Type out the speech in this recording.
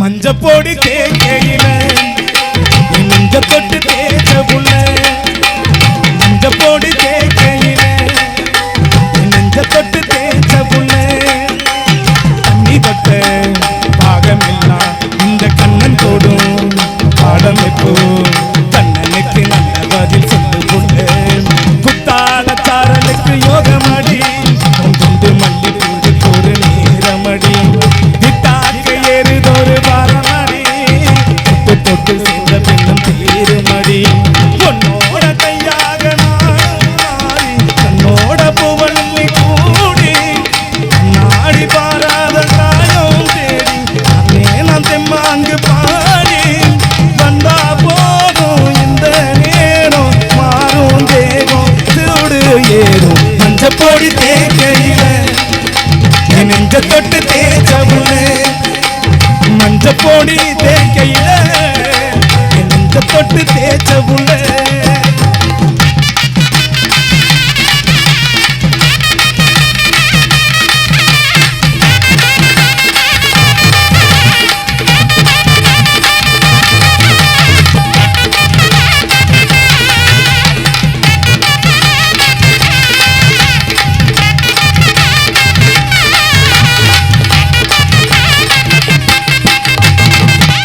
மஞ்சப்போடு கேக்கையில தொட்டு தேக்கையில என் நெஞ்ச தொட்டு தேச்சமுல மஞ்ச போடி தேக்கையில